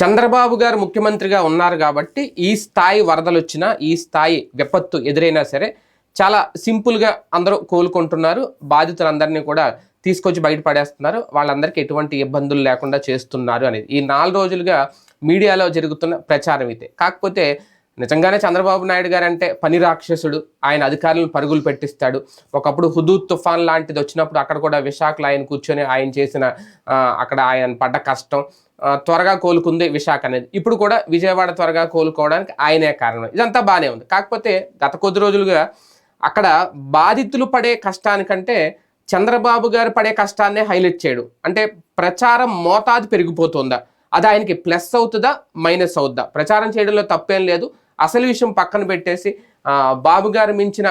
చంద్రబాబు గారు ముఖ్యమంత్రిగా ఉన్నారు కాబట్టి ఈ స్థాయి వరదలు వచ్చినా ఈ స్థాయి విపత్తు ఎదురైనా సరే చాలా సింపుల్గా అందరూ కోలుకుంటున్నారు. బాధితులందరినీ కూడా తీసుకొచ్చి బయటపడేస్తున్నారు వాళ్ళందరికీ ఎటువంటి ఇబ్బందులు లేకుండా చేస్తున్నారు అనేది. ఈ నాలుగు రోజులుగా మీడియాలో జరుగుతున్న ప్రచారం అయితే కాకపోతే నిజంగానే చంద్రబాబు నాయుడు గారు అంటే పని రాక్షసుడు. ఆయన అధికారులను పరుగులు పెట్టిస్తాడు. ఒకప్పుడు హుదూద్ తుఫాన్ లాంటిది వచ్చినప్పుడు అక్కడ కూడా విశాఖలో ఆయన కూర్చొని ఆయన చేసిన అక్కడ ఆయన పడ్డ కష్టం. త్వరగా కోలుకుంది విశాఖ అనేది. ఇప్పుడు కూడా విజయవాడ త్వరగా కోలుకోవడానికి ఆయనే కారణం. ఇదంతా బాగానే ఉంది. కాకపోతే గత కొద్ది రోజులుగా అక్కడ బాధితులు పడే కష్టానికంటే చంద్రబాబు గారు పడే కష్టాన్నే హైలైట్ చేయడు. అంటే ప్రచారం మోతాదు పెరిగిపోతుందా? అది ఆయనకి ప్లస్ అవుతుందా? మైనస్ అవుద్దా? ప్రచారం చేయడంలో తప్పేం లేదు. అసలు విషయం పక్కన పెట్టేసి బాబు గారు మించిన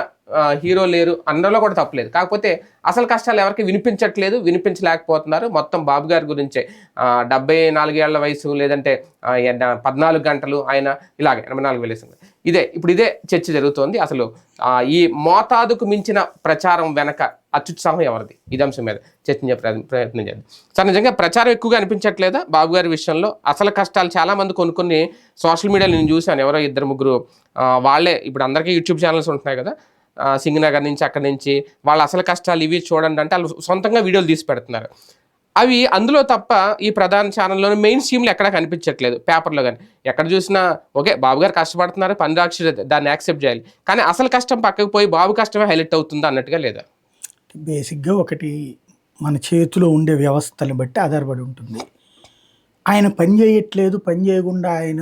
హీరో లేరు అన్నలో కూడా తప్పలేదు. కాకపోతే అసలు కష్టాలు ఎవరికి వినిపించట్లేదు వినిపించలేకపోతున్నారు. మొత్తం బాబు గారి గురించే. డెబ్బై నాలుగేళ్ళ వయసు లేదంటే పద్నాలుగు గంటలు ఆయన ఇలాగే ఎనభై నాలుగు వేలేసింది ఇదే ఇప్పుడు ఇదే చర్చ జరుగుతోంది. అసలు ఈ మోతాదుకు మించిన ప్రచారం వెనక అత్యుత్సాహం ఎవరిది? ఇది అంశం మీద చర్చించే ప్రయత్నం ప్రయత్నం చేద్దాం. సార్ నిజంగా ప్రచారం ఎక్కువగా అనిపించట్లేదా బాబు గారి విషయంలో? అసలు కష్టాలు చాలామంది కొన్ని కొన్ని సోషల్ మీడియాలో నేను చూశాను. ఎవరో ఇద్దరు ముగ్గురు వాళ్ళే ఇప్పుడు అందరికీ యూట్యూబ్ ఛానల్స్ ఉంటున్నాయి కదా. సింగనగర్ నుంచి అక్కడి నుంచి వాళ్ళ అసలు కష్టాలు ఇవి చూడండి అంటే వాళ్ళు సొంతంగా వీడియోలు తీసి పెడుతున్నారు. అవి అందులో తప్ప ఈ ప్రధాన ఛానల్లోనే మెయిన్ స్ట్రీమ్లు ఎక్కడ కనిపించట్లేదు. పేపర్లో కానీ ఎక్కడ చూసినా ఓకే బాబు గారు కష్టపడుతున్నారు పని రాక్షసు దాన్ని యాక్సెప్ట్ చేయాలి. కానీ అసలు కష్టం పక్కకు పోయి బాబు కష్టమే హైలైట్ అవుతుందా అన్నట్టుగా లేదా? బేసిక్గా ఒకటి మన చేతిలో ఉండే వ్యవస్థని బట్టి ఆధారపడి ఉంటుంది. ఆయన పని చేయట్లేదు పని చేయకుండా ఆయన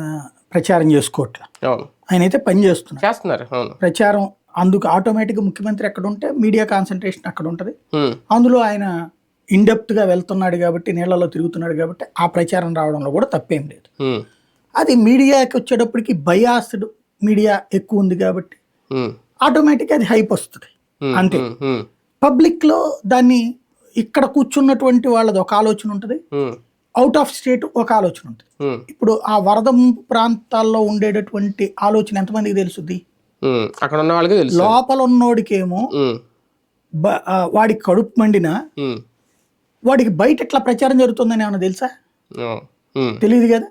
ప్రచారం చేసుకోవట్లే. అవును. ఆయన అయితే పని చేస్తున్నారు. చేస్తున్నారు అవును. ప్రచారం అందుకు ఆటోమేటిక్గా ముఖ్యమంత్రి ఎక్కడ ఉంటే మీడియా కాన్సన్ట్రేషన్ అక్కడ ఉంటుంది ఉమ్, అందులో ఆయన ఇండెప్త్గా వెళ్తున్నాడు కాబట్టి నీళ్ళలో తిరుగుతున్నాడు కాబట్టి ఆ ప్రచారం రావడంలో కూడా తప్పేం లేదు. ఉమ్, అది మీడియాకి వచ్చేటప్పటికి బయాస్డ్ మీడియా ఎక్కువ ఉంది కాబట్టి ఆటోమేటిక్గా అది హైప్ వస్తుంది. అంతే. పబ్లిక్లో దాన్ని ఇక్కడ కూర్చున్నటువంటి వాళ్ళది ఒక ఆలోచన ఉంటుంది. అవుట్ ఆఫ్ స్టేట్ ఒక ఆలోచన ఉంటుంది. ఇప్పుడు ఆ వరద ప్రాంతాల్లో ఉండేటటువంటి ఆలోచన ఎంతమందికి తెలుసుద్ది? ఉమ్. అక్కడ ఉన్న వాళ్ళకి తెలుసు. లోపల ఉన్నోడికేమో వాడికి కడుపు మండినా? వాడికి బయట ఎట్లా ప్రచారం జరుగుతుందని ఏమైనా తెలుసా. తెలియదు కదా.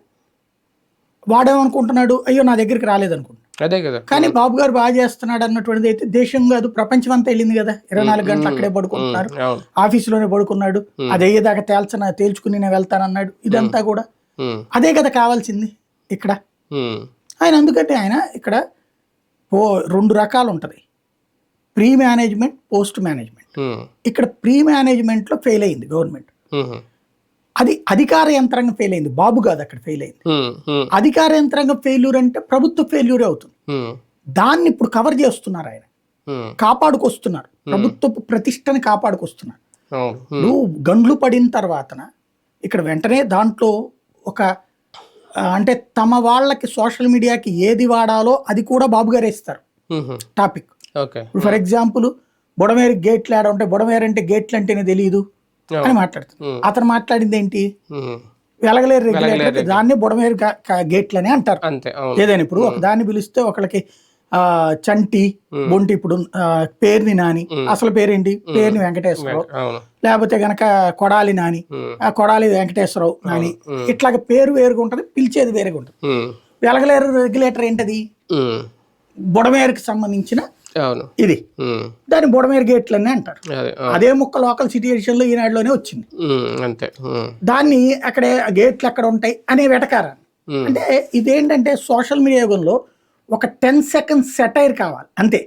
వాడేమనుకుంటున్నాడు? అయ్యో నా దగ్గరికి రాలేదనుకుంటున్నాడు అదే కదా. కానీ బాబు గారు బాగా చేస్తున్నాడు అన్నటువంటిది అయితే దేశం కాదు ప్రపంచం అంతా వెళ్ళింది కదా. ఇరవై నాలుగు గంటలు అక్కడే పడుకుంటున్నారు. ఆఫీసులోనే పడుకున్నాడు. అది అయ్యేదాకా తేల్చన తేల్చుకుని నేను వెళ్తానన్నాడు ఇదంతా కూడా. అదే కదా కావాల్సింది ఇక్కడ. ఆయన అందుకంటే ఆయన ఇక్కడ ఓ రెండు రకాలు ఉంటుంది ప్రీ మేనేజ్మెంట్ పోస్ట్ మేనేజ్మెంట్ ఇక్కడ ప్రీ మేనేజ్మెంట్లో ఫెయిల్ అయింది గవర్నమెంట్ అది అధికార యంత్రాంగం ఫెయిల్ అయింది బాబు కాదు అక్కడ ఫెయిల్ అయింది అధికార యంత్రాంగం ఫెయిల్యూర్ అంటే ప్రభుత్వ ఫెయిల్యూరే అవుతుంది. దాన్ని ఇప్పుడు కవర్ చేస్తున్నారు ఆయన. కాపాడుకొస్తున్నారు. ప్రభుత్వపు ప్రతిష్టని కాపాడుకొస్తున్నారు. ఇప్పుడు గండ్లు పడిన తర్వాతన ఇక్కడ వెంటనే దాంట్లో ఒక అంటే తమ వాళ్ళకి సోషల్ మీడియాకి ఏది వాడాలో అది కూడా బాబు గారు ఇస్తారు. Topic. Okay. For example Budameru గేట్లు ఆడ ఉంటే బుడమేరు అంటే గేట్లు అంటేనే తెలియదు అని మాట్లాడుతారు. ఉమ్, అతను మాట్లాడింది ఏంటి? వెలగలేరు రెగ్యులేటర్. దాన్ని బుడమేరు గేట్లు అని అంటారు. ఏదైనా ఇప్పుడు ఒక దాన్ని పిలిస్తే ఒకళ్ళకి చంటి బొంటి ఇప్పుడు పేరుని నాని. అసలు పేరేంటి? పేరుని వెంకటేశ్వరరావు. లేకపోతే గనక కొడాలి నాని. ఆ కొడాలి వెంకటేశ్వరరావు నాని. ఇట్లాగ పేరు వేరుగా ఉంటుంది పిలిచేది వేరుగా ఉంటుంది. వెలగలేరు రెగ్యులేటర్ ఏంటది? బుడమేరుకి సంబంధించిన ఇది. దాన్ని బుడమేరు గేట్లు అని అంటారు. అదే ముక్క లోకల్ సిటీ ఎడిషన్లో ఈనాడులోనే వచ్చింది. అంతే. దాన్ని అక్కడే గేట్లు ఎక్కడ ఉంటాయి అనే వెటకారాన్ని. అంటే ఇదేంటంటే సోషల్ మీడియా యుగంలో ఒక టెన్ సెకండ్స్ సెటైర్ కావాలి అంతే.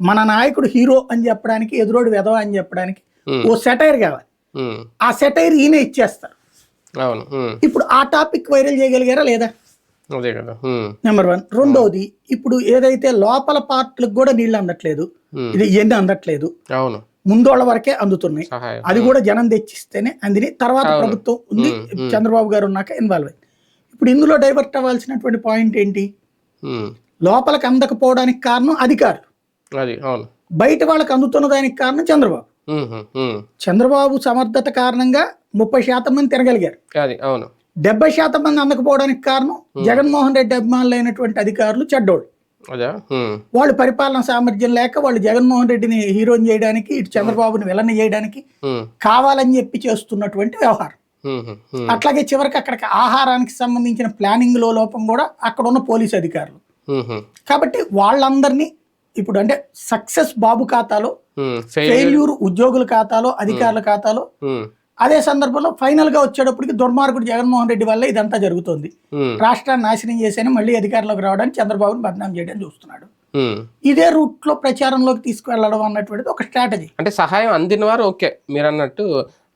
మన నాయకుడు హీరో అని చెప్పడానికి ఎదురోడు వెధవ అని చెప్పడానికి ఓ సెటైర్ కావాలి. ఆ సెటైర్ ఈయన ఇచ్చేస్తారు. ఇప్పుడు ఆ టాపిక్ వైరల్ చేయగలిగారా లేదా? అదే కదా ఉమ్, నెంబర్ వన్. రెండోది ఇప్పుడు ఏదైతే లోపల పార్ట్లకు కూడా నీళ్ళు అందట్లేదు ఇది ఇవన్నీ అందట్లేదు అవును. ముందోళ్ళ వరకే అందుతున్నాయి. అది కూడా జనం తెచ్చిస్తేనే అందిని. తర్వాత. ప్రభుత్వం ఉంది. చంద్రబాబు గారు ఉన్నాక ఇన్వాల్వ్ అయింది. ఇప్పుడు ఇందులో డైవర్ట్ అవ్వాల్సినటువంటి పాయింట్ ఏంటి? లోపలికి అందకపోవడానికి కారణం అధికారులు. అది అవును. బయట వాళ్ళకి అందుతున్న దానికి కారణం చంద్రబాబు. చంద్రబాబు సమర్థత కారణంగా ముప్పై శాతం మంది తిరగలిగారు అది అవును. డెబ్బై శాతం మంది అందకపోవడానికి కారణం జగన్మోహన్ రెడ్డి అభిమానులు అయినటువంటి అధికారులు చెడ్డోళ్ళు. వాళ్ళు పరిపాలన సామర్థ్యం లేక వాళ్ళు జగన్మోహన్ రెడ్డిని హీరోని చేయడానికి ఇటు చంద్రబాబుని విలన్ చేయడానికి కావాలని చెప్పి చేస్తున్నటువంటి వ్యవహారం. అట్లాగే చివరికి అక్కడికి ఆహారానికి సంబంధించిన ప్లానింగ్లో లోపం కూడా అక్కడ ఉన్న పోలీస్ అధికారులు. కాబట్టి వాళ్ళందరినీ ఇప్పుడు అంటే సక్సెస్ బాబు ఖాతాలో ఫెయిల్యూర్. ఉద్యోగుల ఖాతాలో అధికారుల ఖాతాలో అదే సందర్భంలో ఫైనల్గా వచ్చేటప్పటికి దుర్మార్గుడు జగన్మోహన్ రెడ్డి వల్ల ఇదంతా జరుగుతోంది. రాష్ట్రాన్ని నాశనం చేసేని మళ్ళీ అధికారంలోకి రావడానికి చంద్రబాబును బదనాం చేయడం చూస్తున్నాడు. ఇదే రూట్లో ప్రచారంలోకి తీసుకువెళ్ళడం అన్నటువంటిది ఒక స్ట్రాటజీ. అంటే సహాయం అందిన వారు ఓకే మీరు అన్నట్టు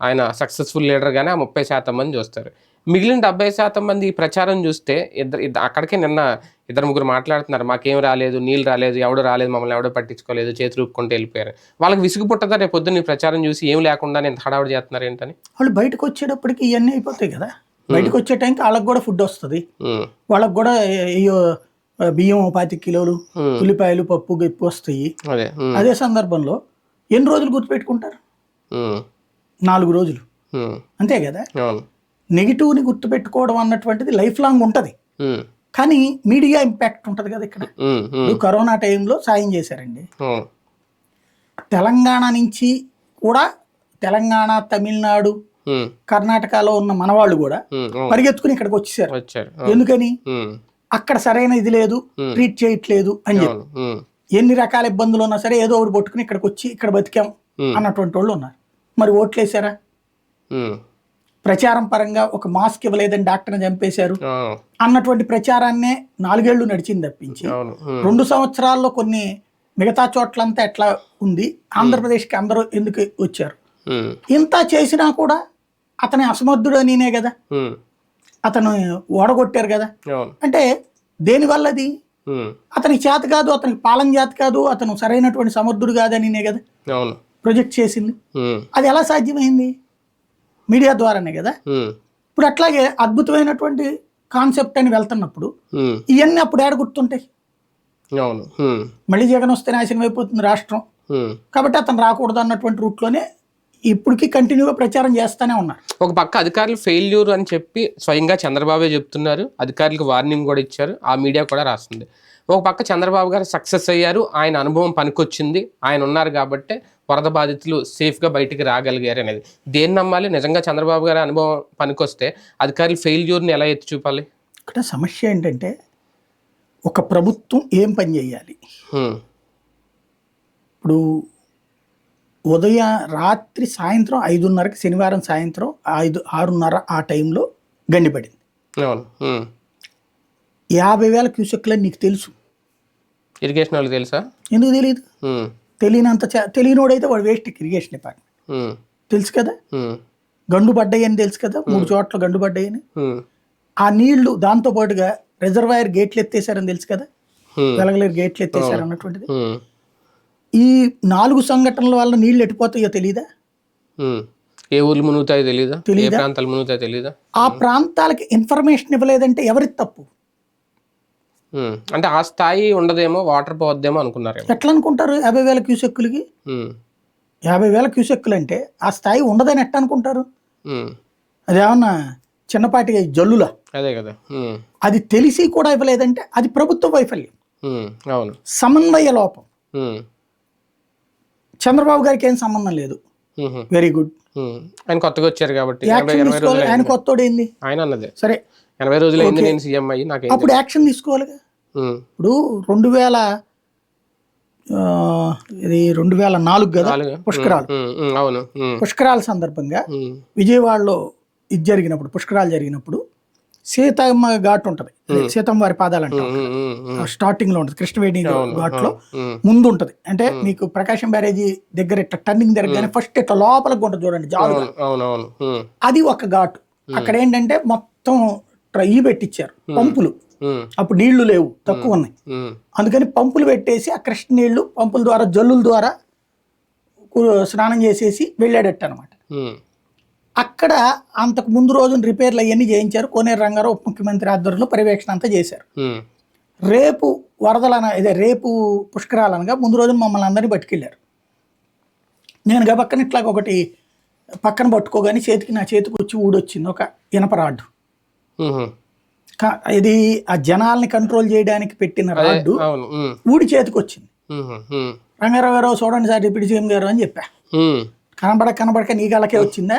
ఆయన సక్సెస్ఫుల్ లీడర్ గానే ఆ ముప్పై శాతం మంది చూస్తారు. మిగిలిన డెబ్బై శాతం మంది ఈ ప్రచారం చూస్తే ఇద్దరు ఇద్ద- అక్కడికే నిన్న ఇద్దరు ముగ్గురు మాట్లాడుతున్నారు. మాకేం రాలేదు నీళ్ళు రాలేదు ఎవడు రాలేదు మమ్మల్ని ఎవడో పట్టించుకోలేదు చేతులు ఊపుకుంటూ వెళ్ళిపోయారు. వాళ్ళకి విసుగు పుట్టదా రేపు పొద్దున్న ప్రచారం చూసి ఏం లేకుండా ఇంత హడావుడి చేస్తున్నారు ఏంటని? వాళ్ళు బయటకు వచ్చేటప్పటికి ఇవన్నీ అయిపోతాయి కదా. బయటకు వచ్చే టైంకి వాళ్ళకి కూడా ఫుడ్ వస్తుంది. వాళ్ళకి కూడా అయ్యో బియ్యం ఓ పాతిక కిలోలు ఉల్లిపాయలు పప్పు గిప్పు వస్తాయి. అదే సందర్భంలో ఎన్ని రోజులు గుర్తుపెట్టుకుంటారు? నాలుగు రోజులు. అంతే కదా? నెగిటివ్ని గుర్తుపెట్టుకోవడం అన్నటువంటిది లైఫ్ లాంగ్ ఉంటుంది. కానీ మీడియా ఇంపాక్ట్ ఉంటుంది కదా ఇక్కడ. కరోనా టైంలో సాయం చేశారండి. తెలంగాణ నుంచి కూడా తెలంగాణ తమిళనాడు కర్ణాటకలో ఉన్న మనవాళ్ళు కూడా. పరిగెత్తుకుని ఇక్కడికి వచ్చేసారు. ఎందుకని? అక్కడ సరైన ఇది లేదు. ట్రీట్ చేయట్లేదు అని చెప్పి. ఎన్ని రకాల ఇబ్బందులు ఉన్నా సరే ఏదో ఒకటి పట్టుకుని ఇక్కడికి వచ్చి ఇక్కడ బతికాం అన్నటువంటి వాళ్ళు ఉన్నారు. మరి ఓట్లేసారా? ప్రచారం పరంగా ఒక మాస్క్ ఇవ్వలేదని డాక్టర్ని చంపేశారు. అన్నటువంటి ప్రచారాన్నే నాలుగేళ్ళు నడిచింది తప్పించి. రెండు సంవత్సరాల్లో కొన్ని మిగతా చోట్లంతా ఎట్లా ఉంది? ఆంధ్రప్రదేశ్కి అందరూ ఎందుకు వచ్చారు? ఇంత చేసినా కూడా అతని అసమర్థుడు అనినే కదా. అతను ఓడగొట్టారు కదా. అంటే దేనివల్ల అది అతనికి చేత కాదు అతనికి పాలన చేత కాదు అతను సరైనటువంటి సమర్థుడు కాదనినే కదా ప్రొజెక్ట్ చేసింది. అది ఎలా సాధ్యమైంది? మీడియా ద్వారానే కదా? ఇప్పుడు అట్లాగే అద్భుతమైనటువంటి కాన్సెప్ట్ అని వెళ్తున్నప్పుడు ఇవన్నీ అప్పుడు ఏడ గుర్తుంటాయి? అవును. మళ్ళీ జగన్ వస్తే నాశనం అయిపోతుంది రాష్ట్రం. కాబట్టి అతను రాకూడదు అన్నటువంటి రూట్లోనే ఇప్పటికీ కంటిన్యూగా ప్రచారం చేస్తూనే ఉన్నారు. ఒక పక్క అధికారులు ఫెయిల్యూర్ అని చెప్పి స్వయంగా చంద్రబాబే చెప్తున్నారు. అధికారులకు వార్నింగ్ కూడా ఇచ్చారు. ఆ మీడియా కూడా రాస్తుంది. ఒక పక్క చంద్రబాబు గారు సక్సెస్ అయ్యారు. ఆయన అనుభవం పనికొచ్చింది. ఆయన ఉన్నారు కాబట్టి వరద బాధితులు సేఫ్గా బయటికి రాగలిగారు అనేది. దేన్ని నమ్మాలి? నిజంగా చంద్రబాబు గారి అనుభవం పనికొస్తే అధికారులు ఫెయిల్యూర్ని ఎలా ఎత్తి చూపాలి? ఇక్కడ సమస్య ఏంటంటే ఒక ప్రభుత్వం ఏం పని చేయాలి? ఇప్పుడు ఉదయ రాత్రి సాయంత్రం ఐదున్నరకి శనివారం సాయంత్రం ఐదు ఆరున్నర ఆ టైంలో గండిపడింది. యాభై వేల క్యూసెక్లని నీకు తెలుసు? ఇరిగేషన్ వాళ్ళకి తెలుసా? ఎందుకు తెలియదు తెలియనంత తెలియనోడైతే వాడు వేస్ట్ ఇరిగేషన్ డిపార్ట్మెంట్ తెలుసు కదా? గండు పడ్డాయి అని తెలుసు కదా? మూడు చోట్ల గండు పడ్డాయని. ఆ నీళ్ళు దాంతో పాటుగా రిజర్వాయర్ గేట్లు ఎత్తేసారని తెలుసు కదా? వెలగలేరు గేట్లు ఎత్తేసారు అన్నటువంటిది. ఈ నాలుగు సంఘటనల వల్ల నీళ్ళు ఎట్టిపోతాయో తెలియదా. ఏ ఊర్లు మునుగుతాయో తెలీదా? ప్రాంతాలు మునుగుతాయో ఆ ప్రాంతాలకి ఇన్ఫర్మేషన్ ఇవ్వలేదంటే ఎవరి తప్పు? అంటే ఆ స్థాయి ఉండదేమో వాటర్ పోవద్దేమో అనుకున్నారేమో. ఎట్లా అనుకుంటారు యాభై వేల క్యూసెక్కులకి? యాభై వేల క్యూసెక్కులు అంటే ఆ స్థాయి ఉండదని ఎట్ట అనుకుంటారు అదేమన్నా చిన్నపాటి జల్లులా? అదే కదా. అది తెలిసి కూడా ఇవ్వలేదంటే అది ప్రభుత్వ వైఫల్యం. అవును. సమన్వయ లోపం. చంద్రబాబు గారికి ఏం సంబంధం లేదు. Very good. ఆయన కొత్తగా వచ్చారు కాబట్టి ఆయన కొత్తోడు ఏంది ఆయన అన్నదే. సరే. ఎనభై రోజులు అయింది నేను సీఎం అయ్యి నాకు అప్పుడు యాక్షన్ తీసుకోవాలిగా? ఇప్పుడు రెండు వేల ఇది రెండు వేల నాలుగు కదా పుష్కరాలు. అవును. పుష్కరాల సందర్భంగా విజయవాడలో ఇది జరిగినప్పుడు పుష్కరాలు జరిగినప్పుడు సీతమ్మ ఘాట్ ఉంటది. సీతమ్మ వారి పాదాలు అంటాం ఉమ్, ఉమ్, ఉమ్, స్టార్టింగ్లో ఉంటుంది కృష్ణవేణి ఘాట్లో ముందు ఉంటది అంటే మీకు ప్రకాశం బ్యారేజీ దగ్గర ఇట్లా టర్నింగ్ జరగగానే ఫస్ట్ ఇట్లా లోపలికి ఉంటుంది చూడండి ఉమ్, అది ఒక ఘాటు. అక్కడ ఏంటంటే మొత్తం ట్రై పెట్టించారు పంపులు. అప్పుడు నీళ్ళు లేవు తక్కువ ఉన్నాయి. అందుకని పంపులు పెట్టేసి ఆ కృష్ణ నీళ్ళు పంపుల ద్వారా జల్లుల ద్వారా స్నానం చేసేసి వెళ్ళాడట అనమాట అక్కడ అంతకు ముందు రోజున రిపేర్లు అవన్నీ చేయించారు. కోనేరు రంగారావు ఉప ముఖ్యమంత్రి ఆధ్వర్యంలో పర్యవేక్షణ అంతా చేశారు. రేపు వరదలన ఇదే రేపు పుష్కరాలనగా ముందు రోజున మమ్మల్ని అందరినీ పట్టుకెళ్ళారు. నేను గబక్కన ఇట్లా ఒకటి పక్కన పట్టుకోగానే చేతికి నా చేతికి వచ్చి ఊడొచ్చింది. ఒక ఇనప రాడ్డు. ఉహు, కా- ఇది ఆ జనాల్ని కంట్రోల్ చేయడానికి పెట్టిన రాడ్డు ఊడి చేతికి వచ్చింది రంగారావు గారు చూడండి సార్ డిప్యూటీ సీఎం గారు అని చెప్పా. కనబడక కనబడక నీ గలకే వచ్చిందా?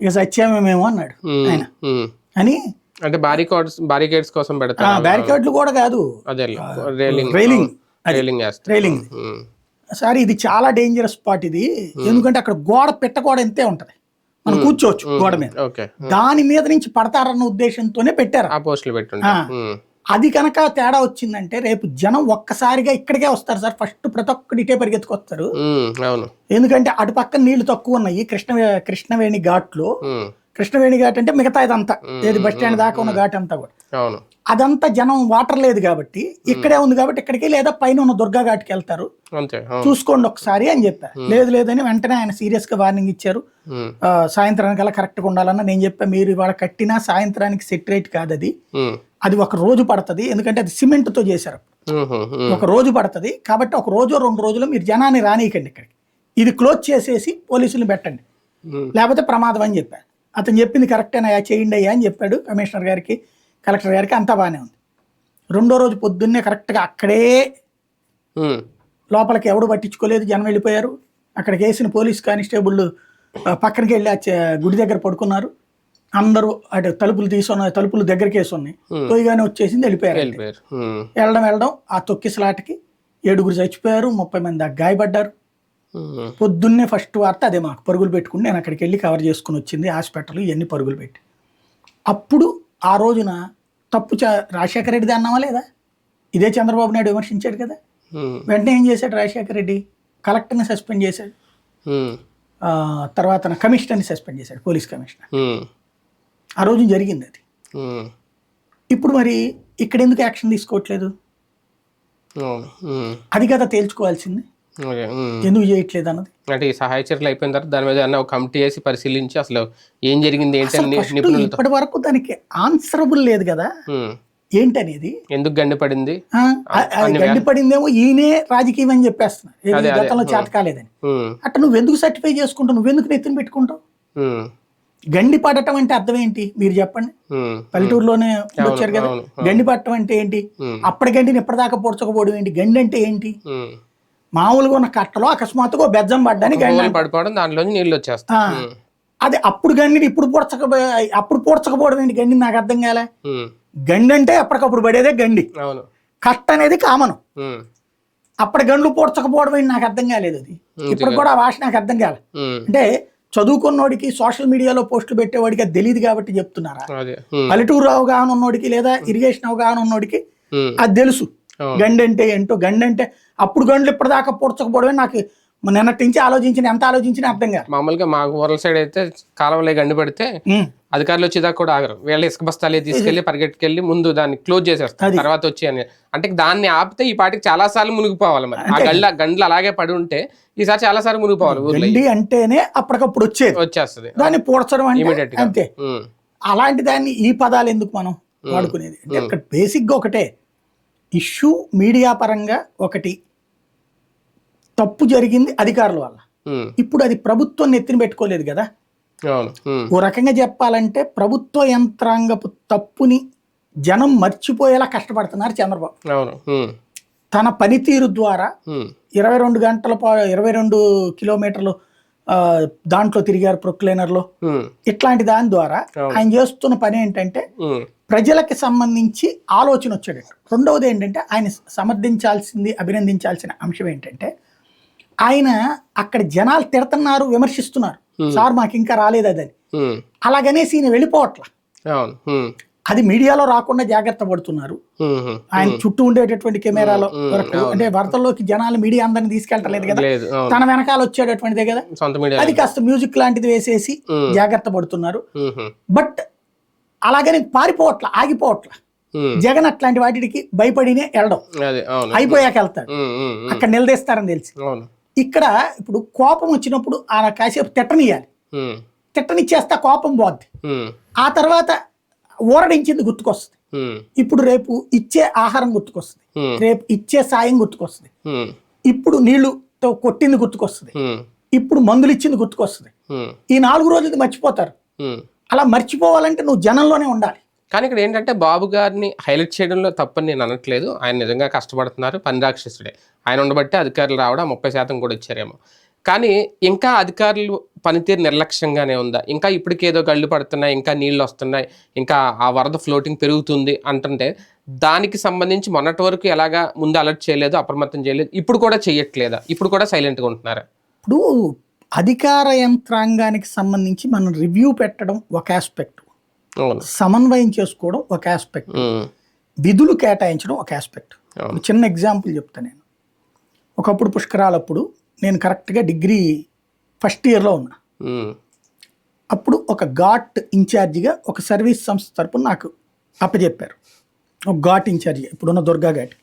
ఇక సత్యామేమో అన్నాడు ఉమ్, ఆయన. అని అంటే బారికాడ్స్ బారికేడ్స్ కోసం పెడతారు? బ్యారికేడ్లు కూడా కాదు. రైలింగ్ సార్ ఇది చాలా డేంజరస్ స్పాట్ ఇది. ఎందుకంటే అక్కడ గోడ పెట్ట గోడ ఎంతే ఉంటది. మనం కూర్చోవచ్చు గోడ మీద. దాని మీద నుంచి పడతారన్న ఉద్దేశంతోనే పెట్టారు. అది కనుక తేడా వచ్చిందంటే రేపు జనం ఒక్కసారిగా ఇక్కడికే వస్తారు సార్. ఫస్ట్ ప్రతి ఒక్కటి ఇటే పరిగెత్తుకొస్తారు. అవును. ఎందుకంటే అటు పక్కన నీళ్ళు తక్కువ ఉన్నాయి. కృష్ణ కృష్ణవేణి ఘాట్లో. కృష్ణవేణి ఘాట్ అంటే మిగతా ఇదంతా ఏది బస్ స్టాండ్ దాకా ఉన్న ఘాట్ అంతా కూడా. అదంతా జనం వాటర్ లేదు కాబట్టి ఇక్కడే ఉంది కాబట్టి ఇక్కడికి లేదా పైన ఉన్న దుర్గా ఘాట్కి వెళ్తారు. చూసుకోండి ఒకసారి అని చెప్పారు లేదు లేదని వెంటనే ఆయన సీరియస్గా వార్నింగ్ ఇచ్చారు. సాయంత్రానికి అలా కరెక్ట్గా ఉండాలన్న నేను చెప్పా మీరు ఇవాళ కట్టినా సాయంత్రానికి సెట్ రేట్ కాదు అది. అది ఒక రోజు పడుతుంది ఎందుకంటే అది సిమెంట్తో చేశారు ఒక రోజు పడుతుంది కాబట్టి ఒక రోజు రెండు రోజులు మీరు జనాన్ని రానియకండి ఇక్కడికి. ఇది క్లోజ్ చేసేసి పోలీసులు పెట్టండి. లేకపోతే ప్రమాదం అని చెప్పాను అతను చెప్పింది కరెక్టేనయ్యా చేయండి అయ్యా అని చెప్పాడు కమిషనర్ గారికి. కలెక్టర్ గారికి అంతా బాగానే ఉంది. రెండో రోజు పొద్దున్నే కరెక్ట్గా అక్కడే లోపలికి ఎవడు పట్టించుకోలేదు జనం వెళ్ళిపోయారు. అక్కడికి వేసిన పోలీస్ కానిస్టేబుల్ పక్కనకి వెళ్ళి గుడి దగ్గర పడుకున్నారు. అందరూ అటు తలుపులు తీసుకున్న తలుపులు దగ్గరికి వేసి ఉన్నాయి. తొయ్యగానే వచ్చేసింది వెళ్ళిపోయారు వెళ్ళడం వెళ్ళడం ఆ తొక్కిసలాటకి ఏడుగురు చచ్చిపోయారు ముప్పై మంది దాకా గాయపడ్డారు. పొద్దున్నే ఫస్ట్ వార్త అదే మాకు పరుగులు పెట్టుకుని నేను అక్కడికి వెళ్ళి కవర్ చేసుకుని వచ్చింది హాస్పిటల్ ఇవన్నీ పరుగులు పెట్టి. అప్పుడు ఆ రోజున తప్పు చ- రాజశేఖర రెడ్డిది అన్నావా లేదా? ఇదే చంద్రబాబు నాయుడు విమర్శించాడు కదా. వెంటనే ఏం చేశాడు రాజశేఖర రెడ్డి? కలెక్టర్ని సస్పెండ్ చేశాడు. తర్వాత కమిషనర్ని సస్పెండ్ చేశాడు పోలీస్ కమిషనర్. ఆ రోజు జరిగింది అది. ఇప్పుడు మరి ఇక్కడ ఎందుకు యాక్షన్ తీసుకోవట్లేదు? అది కదా తేల్చుకోవాల్సింది. ఎందుకు చేయట్లేదు అన్నది? అంటే ఈ సహాయ చర్యలు అయిపోయిన తర్వాత దాని మీద ఒక కమిటీ వేసి పరిశీలించి అసలు ఏం జరిగింది ఏంటి అని ఫస్ట్ నిపుణులతో ఇప్పటి వరకు దానికి ఆన్సరబుల్ లేదు కదా? ఏంటనేది ఎందుకు గండిపడింది? ఆ- అది గండి పడిందేమో ఈయనే రాజకీయం అని అదే. గతంలో చేత కాలేదని. అట్ట నువ్వు ఎందుకు సర్టిఫై చేసుకుంటావు నువ్వెందుకు నెత్తిన పెట్టుకుంటావు? గండి పడటం అంటే అర్థం ఏంటి? మీరు చెప్పండి. పల్లెటూరులోనే వచ్చారు కదా? గండి పడటం అంటే ఏంటి? అప్పటి గండిని ఇప్పటిదాకా పొడ్చకపోవడం ఏంటి? గండి అంటే ఏంటి. మామూలుగా ఉన్న కట్టలో అకస్మాత్తుగా బెజ్జం పడ్డానికి పడిపోవడం దాంట్లో నీళ్ళు వచ్చేస్తాయి. అది అప్పుడు గండిని ఇప్పుడు పూడ్చక అప్పుడు పూడ్చకపోవడం ఏంటి? గండి నాకు అర్థం కాలే. గండి అంటే అప్పటికప్పుడు పడేదే గండి. కట్ట అనేది కామను. అప్పటి గండ్లు పూడ్చకపోవడం ఏంటి? నాకు అర్థం కాలేదు అది. ఇప్పుడు కూడా ఆ భాష నాకు అర్థం కాలే. అంటే చదువుకున్నోడికి సోషల్ మీడియాలో పోస్టులు పెట్టేవాడికి అది తెలియదు కాబట్టి చెప్తున్నారా? పల్లెటూరు అవగాహన ఉన్నోడికి లేదా ఇరిగేషన్ అవగాహన ఉన్నోడికి అది తెలుసు. అవును. గండి అంటే ఏంటో గండి అంటే అప్పుడు గండ్లు ఇప్పటిదాకా పూడ్చకపోవడమే నాకు నిన్నటి నుంచి ఆలోచించిన ఎంత ఆలోచించినా అర్థం కాదు. మామూలుగా మా ఊర్ల సైడ్ అయితే కాలంలో గండి పడితే. అధికారులు వచ్చేదాకా కూడా ఆగరు. వీళ్ళ ఇసుక బస్తాలే తీసుకెళ్ళి పరిగెట్టుకెళ్ళి ముందు దాన్ని క్లోజ్ చేసేస్తారు. తర్వాత వచ్చి అని. అంటే దాన్ని ఆపితే ఈ పాటికి చాలా సార్లు మునిగిపోవాలి మరి. ఆ గండ్ల గండ్లు అలాగే పడి ఉంటే ఈసారి చాలా సార్లు మునిగిపోవాలి ఊర్లో అంటేనే అప్పటికప్పుడు వచ్చేది. వచ్చేస్తుంది. దాన్ని పూడ్చడం అంటే గా. అంతే. అలాంటి దాన్ని ఈ పదాలు ఎందుకు మనం వాడుకునేది? అంటే అక్కడ బేసిక్గా ఒకటే. ఇష్యూ మీడియా పరంగా ఒకటి. తప్పు జరిగింది అధికారుల వల్ల. ఇప్పుడు అది ప్రభుత్వం నెత్తిన పెట్టుకోలేదు కదా? ఓ రకంగా చెప్పాలంటే ప్రభుత్వ యంత్రాంగపు తప్పుని జనం మర్చిపోయేలా కష్టపడుతున్నారు చంద్రబాబు. తన పనితీరు ద్వారా ఇరవై రెండు గంటల పా- ఇరవై రెండు కిలోమీటర్లు దాంట్లో తిరిగారు ప్రొక్లైనర్లో. ఇట్లాంటి దాని ద్వారా. ఆయన చేస్తున్న పని ఏంటంటే ప్రజలకి సంబంధించి ఆలోచన వచ్చేటట్టు. రెండవది ఏంటంటే ఆయన సమర్థించాల్సింది అభినందించాల్సిన అంశం ఏంటంటే ఆయన అక్కడ జనాలు తిడుతున్నారు విమర్శిస్తున్నారు. సార్ మాకు ఇంకా రాలేదు అదని అలాగనేసి ఈయన వెళ్ళిపోవట్ల. అది మీడియాలో రాకుండా జాగ్రత్త పడుతున్నారు. ఆయన చుట్టూ ఉండేటటువంటి కెమెరాలో వరకు అంటే వరదల్లోకి జనాలు మీడియా అందరిని తీసుకెళ్ళట్లేదు కదా. తన వెనకాల వచ్చేటటువంటిదే కదా. అది కాస్త మ్యూజిక్ లాంటిది వేసేసి జాగ్రత్త పడుతున్నారు. బట్ అలాగని పారిపోవట్ల ఆగిపోవట్ల. జగన్ అట్లాంటి వాటికి భయపడినే వెళ్ళడం అయిపోయాక వెళ్తాడు. అక్కడ నిలదీస్తారని తెలిసి. ఇక్కడ ఇప్పుడు కోపం వచ్చినప్పుడు ఆయన కాసేపు తిట్టనియాలి తిట్టనిచ్చేస్తే ఆ కోపం పోద్ది. ఆ తర్వాత ఊరడించింది గుర్తుకొస్తుంది. ఇప్పుడు రేపు ఇచ్చే ఆహారం గుర్తుకొస్తుంది. రేపు ఇచ్చే సాయం గుర్తుకొస్తుంది. ఇప్పుడు నీళ్ళుతో కొట్టింది గుర్తుకొస్తుంది. ఇప్పుడు మందులు ఇచ్చింది గుర్తుకొస్తుంది ఈ నాలుగు రోజులది మర్చిపోతారు. అలా మర్చిపోవాలంటే నువ్వు జనంలోనే ఉండాలి. కానీ ఇక్కడ ఏంటంటే బాబు గారిని హైలైట్ చేయడంలో తప్పని నేను అనట్లేదు. ఆయన నిజంగా కష్టపడుతున్నారు. పని రాక్షసుడే. ఆయన ఉండబట్టి అధికారులు రావడం ముప్పై శాతం కూడా ఇచ్చారేమో. కానీ ఇంకా అధికారులు పనితీరు నిర్లక్ష్యంగానే ఉందా? ఇంకా ఇప్పటికేదో గళ్ళు పడుతున్నాయి ఇంకా నీళ్ళు వస్తున్నాయి ఇంకా ఆ వరద ఫ్లోటింగ్ పెరుగుతుంది అంటుంటే దానికి సంబంధించి మొన్నటి వరకు ఎలాగా ముందు అలర్ట్ చేయలేదు అప్రమత్తం చేయలేదు ఇప్పుడు కూడా చేయట్లేదా ఇప్పుడు కూడా సైలెంట్గా ఉంటున్నారా? ఇప్పుడు అధికార యంత్రాంగానికి సంబంధించి మనం రివ్యూ పెట్టడం ఒక ఆస్పెక్ట్. సమన్వయం చేసుకోవడం ఒక ఆస్పెక్ట్ విధులు కేటాయించడం ఒక ఆస్పెక్ట్ చిన్న ఎగ్జాంపుల్ చెప్తా నేను. ఒకప్పుడు పుష్కరాలప్పుడు నేను కరెక్ట్గా డిగ్రీ ఫస్ట్ ఇయర్లో ఉన్నా. అప్పుడు ఒక ఘాట్ ఇన్ఛార్జిగా ఒక సర్వీస్ సంస్థ తరపున నాకు అప్పచెప్పారు. ఒక ఘాట్ ఇన్ఛార్జిగా ఇప్పుడున్న దుర్గా ఘాట్.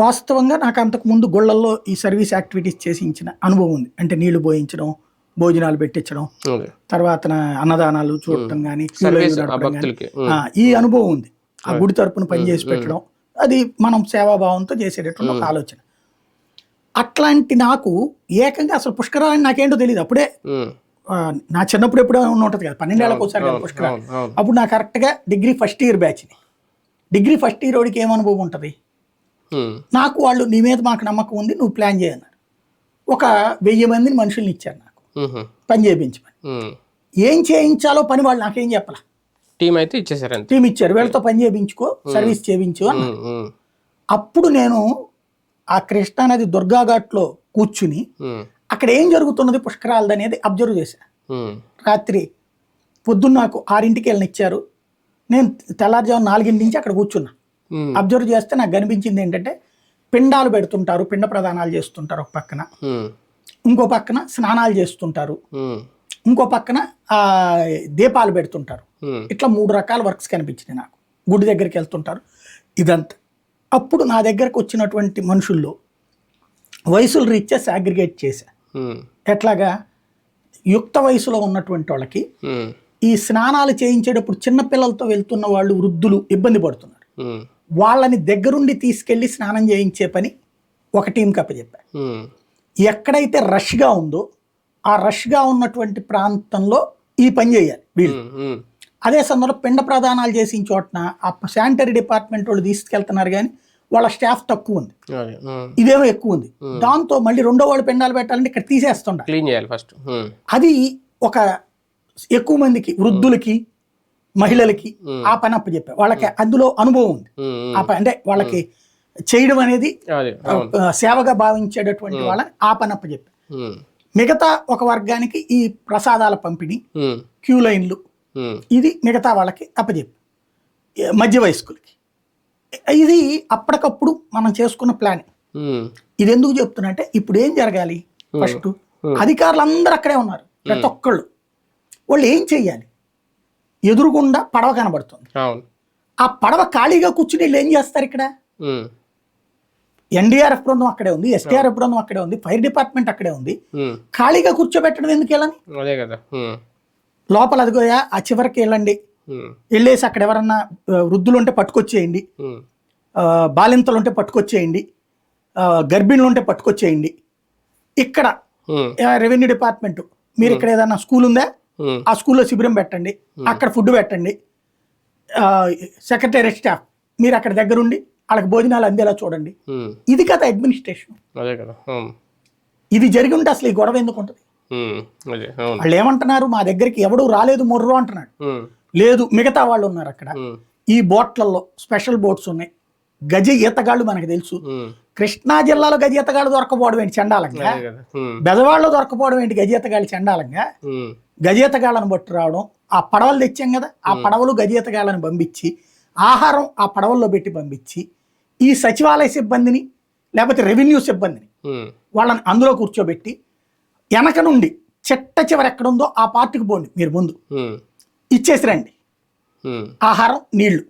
వాస్తవంగా నాకు అంతకు ముందు గుళ్ళల్లో ఈ సర్వీస్ యాక్టివిటీస్ చేసి ఇచ్చిన అనుభవం ఉంది. అంటే నీళ్ళు పోయించడం భోజనాలు పెట్టించడం. తర్వాత అన్నదానాలు చూడటం కానీ ఈ అనుభవం ఉంది. ఆ గుడి తరపున పనిచేసి పెట్టడం అది మనం సేవాభావంతో చేసేటటువంటి ఒక ఆలోచన. అట్లాంటి నాకు ఏకంగా అసలు పుష్కరాలని నాకేంటో తెలియదు అప్పుడే నా చిన్నప్పుడు ఎప్పుడో ఉంటుంది కదా పన్నెండేళ్ళకి ఒకసారి కదా పుష్కరాలు. అప్పుడు నాకు కరెక్ట్గా డిగ్రీ ఫస్ట్ ఇయర్ బ్యాచ్ని డిగ్రీ ఫస్ట్ ఇయర్ వాడికి ఏం అనుభవం ఉంటుంది? నాకు వాళ్ళు నీ మీద మాకు నమ్మకం ఉంది నువ్వు ప్లాన్ చేయన్నారు ఒక వెయ్యి మందిని మనుషుల్ని ఇచ్చారు ఉహు, పని చేయించమని. ఏం చేయించాలో పని వాళ్ళు నాకేం చెప్పాల. టీం అయితే ఇచ్చేసారు టీం ఇచ్చారు. వీళ్ళతో పని చేయించుకో సర్వీస్ చేయించు అన్న. ఉమ్, అప్పుడు నేను ఆ కృష్ణానది దుర్గాఘాట్లో కూర్చుని అక్కడ ఏం జరుగుతున్నది పుష్కరాలది అనేది అబ్జర్వ్ చేశా. రాత్రి పొద్దున్న నాకు ఆరింటికి వెళ్ళనిచ్చారు నేను తెల్లారుజాము నాలుగింటి నుంచి అక్కడ కూర్చున్నా. అబ్జర్వ్ చేస్తే నాకు కనిపించింది ఏంటంటే పిండాలు పెడుతుంటారు పిండ ప్రదానాలు చేస్తుంటారు ఒక పక్కన. ఇంకో పక్కన స్నానాలు చేస్తుంటారు. ఇంకో పక్కన దీపాలు పెడుతుంటారు. ఇట్లా మూడు రకాల వర్క్స్ కనిపించినాయి నాకు. గుడి దగ్గరికి వెళ్తుంటారు. ఇదంతా. అప్పుడు నా దగ్గరకు వచ్చినటువంటి మనుషుల్లో వయసులు రీత్యా సాగ్రిగేట్ చేశా. ఎట్లాగా? యుక్త వయసులో ఉన్నటువంటి వాళ్ళకి ఈ స్నానాలు చేయించేటప్పుడు చిన్న పిల్లలతో వెళ్తున్న వాళ్ళు వృద్ధులు ఇబ్బంది పడుతున్నారు. వాళ్ళని దగ్గరుండి తీసుకెళ్ళి స్నానం చేయించే పని ఒక టీంకి అప్పచెప్పా. ఎక్కడైతే రష్గా ఉందో ఆ రష్గా ఉన్నటువంటి ప్రాంతంలో ఈ పని చేయాలి వీళ్ళు. అదే సందర్భంలో పిండ ప్రదానాలు చేసిన చోటన ఆ శానిటరీ డిపార్ట్మెంట్ వాళ్ళు తీసుకెళ్తున్నారు కానీ వాళ్ళ స్టాఫ్ తక్కువ ఉంది. ఇదేమో ఎక్కువ ఉంది. దాంతో మళ్ళీ రెండో వాళ్ళు పిండాలు పెట్టాలంటే ఇక్కడ తీసేస్తుండాలి. క్లీన్ చేయాలి ఫస్ట్. అది ఒక ఎక్కువ మందికి వృద్ధులకి మహిళలకి. ఆ పని అప్పచెప్పా. వాళ్ళకి అందులో అనుభవం ఉంది. ఆ పని అంటే వాళ్ళకి చేయడం అనేది సేవగా భావించేటటువంటి వాళ్ళని ఆ పని అప్పచెప్పా ఉమ్, మిగతా ఒక వర్గానికి ఈ ప్రసాదాల పంపిణీ క్యూ లైన్లు ఇది మిగతా వాళ్ళకి అప్పచెప్పి మధ్య వయస్కులకి. ఇది అప్పటికప్పుడు మనం చేసుకున్న ప్లాన్. ఇది ఎందుకు చెప్తున్నా అంటే ఇప్పుడు ఏం జరగాలి? ఫస్ట్. అధికారులు అందరూ అక్కడే ఉన్నారు ప్రతి ఒక్కళ్ళు. వాళ్ళు ఏం చెయ్యాలి? ఎదురుగుండా పడవ కనబడుతుంది. ఆ పడవ ఖాళీగా కూర్చుని వీళ్ళు ఏం చేస్తారు ఇక్కడ? ఎన్డీఆర్ఎఫ్ బృందం అక్కడే ఉంది ఎస్డీఆర్ఎఫ్ బృందం అక్కడే ఉంది ఫైర్ డిపార్ట్మెంట్ అక్కడే ఉంది. ఖాళీగా కూర్చోబెట్టడం ఎందుకు వెళ్ళని అదే కదా. ఉమ్, లోపల అదిగోయా ఆ చివరికి వెళ్ళండి. వెళ్ళేసి అక్కడ ఎవరన్నా వృద్ధులు ఉంటే పట్టుకొచ్చేయండి. బాలింతలు ఉంటే పట్టుకొచ్చేయండి. గర్భిణులు ఉంటే పట్టుకొచ్చేయండి. ఇక్కడ రెవెన్యూ డిపార్ట్మెంట్. మీరు ఇక్కడ ఏదైనా స్కూల్ ఉందా? ఆ స్కూల్లో శిబిరం పెట్టండి. అక్కడ ఫుడ్ పెట్టండి. సెక్రటరీ స్టాఫ్ మీరు అక్కడ దగ్గరుండి. వాళ్ళకి భోజనాలు అందేలా చూడండి. ఇది కదా అడ్మినిస్ట్రేషన్ అదే కదా ఉమ్, ఇది జరిగి ఉంటే అసలు ఈ గొడవ ఎందుకు ఉంటుంది? వాళ్ళు ఏమంటున్నారు మా దగ్గరికి ఎవడు రాలేదు మొర్రు అంటున్నాడు. లేదు మిగతా వాళ్ళు ఉన్నారు అక్కడ. ఈ బోట్లలో స్పెషల్ బోట్స్ ఉన్నాయి. గజ ఈతగాళ్ళు మనకు తెలుసు. కృష్ణా జిల్లాలో గజ ఈతగాళ్ళు దొరకపోవడం ఏంటి చండాలంగా? బెదవాడలో దొరకపోవడం ఏంటి గజ ఈతగాళ్ళు చండాలంగా? ఉమ్, గజేతగాళ్ళను పట్టు రావడం ఆ పడవలు తెచ్చాం కదా ఆ పడవలు గజేతగాళ్ళని పంపించి ఆహారం ఆ పడవల్లో పెట్టి పంపించి ఈ సచివాలయ సిబ్బందిని లేకపోతే రెవెన్యూ సిబ్బందిని వాళ్ళని అందులో కూర్చోబెట్టి వెనక నుండి చెట్ట చివరి ఎక్కడుందో ఆ పార్టీకి పోండి మీరు ముందు. ఉమ్, ఇచ్చేసి రండి ఉమ్, ఆహారం నీళ్ళు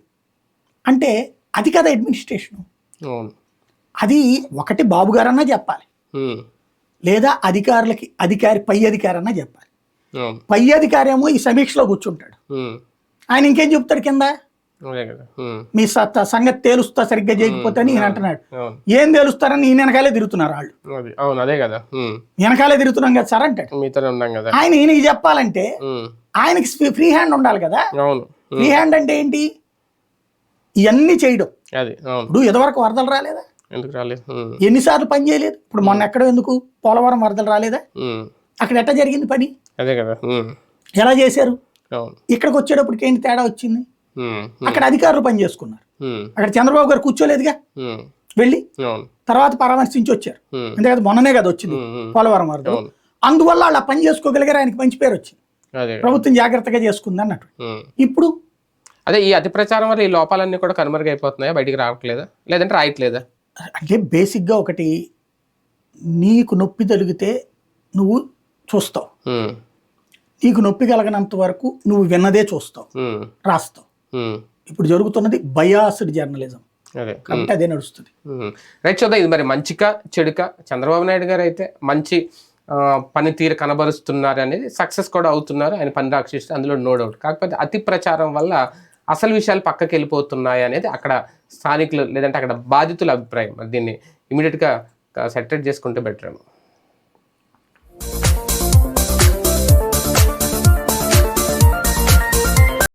అంటే అది కదా అడ్మినిస్ట్రేషన్. అది ఒకటి బాబు గారన్నా చెప్పాలి. లేదా అధికారులకి అధికారి పై అధికారన్నా చెప్పాలి. పై అధికారి ఏమో ఈ సమీక్షలో కూర్చుంటాడు. ఆయన ఇంకేం చెప్తాడు కింద? మీ సత్తా సంగతి తేలుస్తా సరిగ్గా చేయకపోతే అని ఈయన అంటున్నాడు. ఏం తేలుస్తారని ఈయన వెనకాలే తిరుగుతున్నారు వాళ్ళు. అది అవును అదే కదా. వెనకాలే తిరుగుతున్నాం కదా సార్ అంటాడు. మీతోనే ఉన్నాం కదా. ఆయన ఈయనకి చెప్పాలంటే ఆయనకి ఫ్రీ హ్యాండ్ ఉండాలి కదా. ఫ్రీ హ్యాండ్ అంటే ఏంటి? ఇవన్నీ చేయడం. అది అవును. ఇప్పుడు ఎదవరకు వరదలు రాలేదా? ఎందుకు రాలేదు? ఎన్నిసార్లు పని చేయలేదు? ఇప్పుడు మొన్న ఎక్కడ ఎందుకు? పోలవరం వరదలు రాలేదా? అక్కడ ఎట్ట జరిగింది పని? అదే కదా. ఎలా చేశారు? అవును. ఇక్కడికి వచ్చేటప్పటికి ఏంటి తేడా వచ్చింది? అక్కడ అధికారులు పని చేసుకున్నారు. అక్కడ చంద్రబాబు గారు కూర్చోలేదుగా? వెళ్ళి తర్వాత పరామర్శించి వచ్చారు. ఉమ్, అంతే కదా మొన్ననే కదా వచ్చింది పోలవరం వరద అవును. అందువల్ల అలా పని చేసుకోగలిగారు ఆయనకి మంచి పేరు వచ్చింది. ప్రభుత్వం జాగ్రత్తగా చేసుకుంది అన్నట్టు. ఇప్పుడు అదే ఈ అతి ప్రచారం వల్ల ఈ లోపాలన్నీ కూడా కనుమరుగైపోతున్నాయా? బయటికి రావట్లేదా? లేదంటే రాయట్లేదా? అంటే బేసిక్గా ఒకటి నీకు నొప్పి తగిలితే నువ్వు చూస్తావు. నీకు నొప్పి కలగనంత వరకు నువ్వు విన్నదే చూస్తావు. రాస్తావు. ఇప్పుడు జరుగుతున్నది బయాస్డ్ జర్నలిజం. అదే. కాబట్టి అదే నడుస్తుంది. రైట్ చూద్దాం. ఇది మరి మంచిక చెడుక? చంద్రబాబు నాయుడు గారు అయితే మంచి పనితీరు కనబరుస్తున్నారు అనేది సక్సెస్ కూడా అవుతున్నారు. ఆయన పని రాక్షిస్తే అందులో నో డౌట్. కాకపోతే అతి ప్రచారం వల్ల అసలు విషయాలు పక్కకి వెళ్ళిపోతున్నాయి అనేది అక్కడ స్థానికులు లేదంటే అక్కడ బాధితుల అభిప్రాయం. దీన్ని ఇమీడియట్గా సెటరేట్ చేసుకుంటే బెటర్ ఏమో.